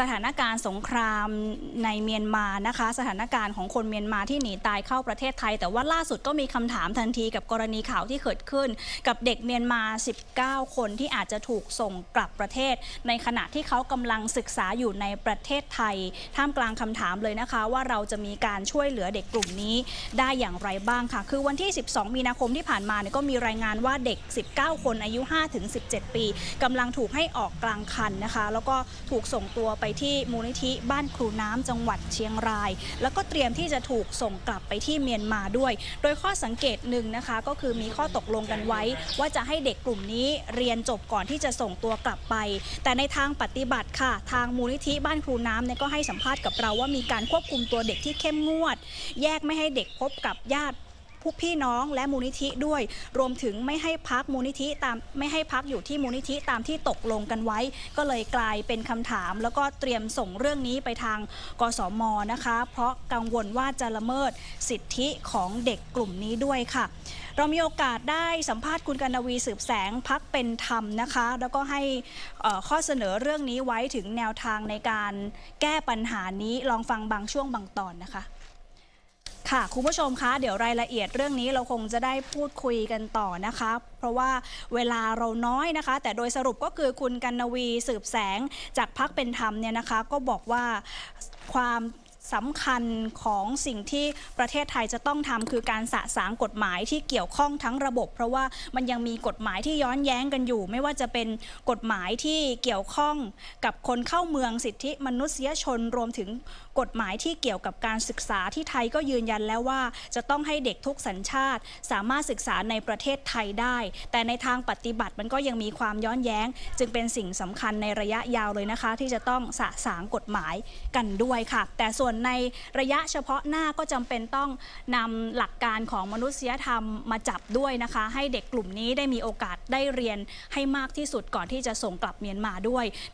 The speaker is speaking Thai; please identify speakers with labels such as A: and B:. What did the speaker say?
A: สถานการณ์สงครามในเมียนมานะคะ สถานการณ์ของคนเมียนมาที่หนีตายเข้าประเทศไทย แต่ว่าล่าสุดก็มีคำถามทันทีกับกรณีข่าวที่เกิดขึ้น กับเด็กเมียนมา 19 คนที่อาจจะถูกส่งกลับประเทศ ในขณะที่เขากำลังศึกษาอยู่ในประเทศไทย ท่ามกลางคำถามเลยนะคะ ว่าเราจะมีการช่วยเหลือเด็กกลุ่มนี้ได้อย่างไรบ้างค่ะ คือวันที่ 12 มีนาคมที่ผ่านมาเนี่ยก็มีรายงานว่าเด็ก 19 คนอายุ 5-17 ปีกำลังถูกให้ออกกลางคันนะคะ แล้วก็ถูกส่งตัวไปที่มูลนิธิบ้านครูน้ำจังหวัดเชียงราย แล้วก็เตรียมที่จะถูกส่งกลับไปที่เมียนมาด้วย โดยข้อสังเกตหนึ่งนะคะก็คือมีข้อตกลงกันไว้ ว่าจะให้เด็กกลุ่มนี้เรียนจบก่อนที่จะส่งตัวกลับไป แต่ในทางปฏิบัติค่ะ ทางมูลนิธิบ้านครูน้ำเนี่ยก็ให้สัมภาษณ์กับเราว่ามีการควบคุมตัวเด็กที่เข้มงวด แยกไม่ให้เด็กพบกับญาติ ผู้พี่น้องและมูลนิธิด้วย รวมถึงไม่ให้พักมูลนิธิตามไม่ให้พักอยู่ที่มูลนิธิตามที่ตกลงกันไว้ ก็เลยกลายเป็นคำถาม แล้วก็เตรียมส่งเรื่องนี้ไปทางกสมนะคะ เพราะกังวลว่าจะละเมิดสิทธิของเด็กกลุ่มนี้ด้วยค่ะ เรามีโอกาสได้สัมภาษณ์คุณกนวีสืบแสงพักเป็นธรรมนะคะ แล้วก็ให้ข้อเสนอเรื่องนี้ไว้ถึงแนวทางในการแก้ปัญหานี้ลองฟังบางช่วงบางตอนนะคะ ค่ะคุณผู้ชมคะเดี๋ยวรายละเอียดเรื่องนี้เราคงจะได้พูดคุยกันต่อนะคะ เพราะว่าเวลาเราน้อยนะคะ แต่โดยสรุปก็คือคุณกันนวีสืบแสงจากพักเป็นธรรมเนี่ยนะคะ ก็บอกว่าความ สำคัญของสิ่งที่ประเทศไทยจะต้องทำคือการสะสางกฎหมายที่เกี่ยวข้องทั้งระบบ เพราะว่ามันยังมีกฎหมายที่ย้อนแย้งกันอยู่ ไม่ว่าจะเป็นกฎหมายที่เกี่ยวข้องกับคนเข้าเมืองสิทธิมนุษยชนรวมถึงกฎหมายที่เกี่ยวกับการศึกษาที่ไทยก็ยืนยันแล้วว่า จะต้องให้เด็กทุกสัญชาติ สามารถศึกษาในประเทศไทยได้ แต่ในทางปฏิบัติมันก็ยังมีความย้อนแย้ง จึงเป็นสิ่งสำคัญในระยะยาวเลยนะคะ ที่จะต้องสะสางกฎหมายกันด้วยค่ะ แต่ส่วนในระยะเฉพาะหน้าก็จำเป็นต้องนำหลักการของมนุษยธรรมมาจับด้วยนะคะ ให้เด็กกลุ่มนี้ได้มีโอกาสได้เรียนให้มากที่สุดก่อนที่จะส่งกลับเมียนมาด้วย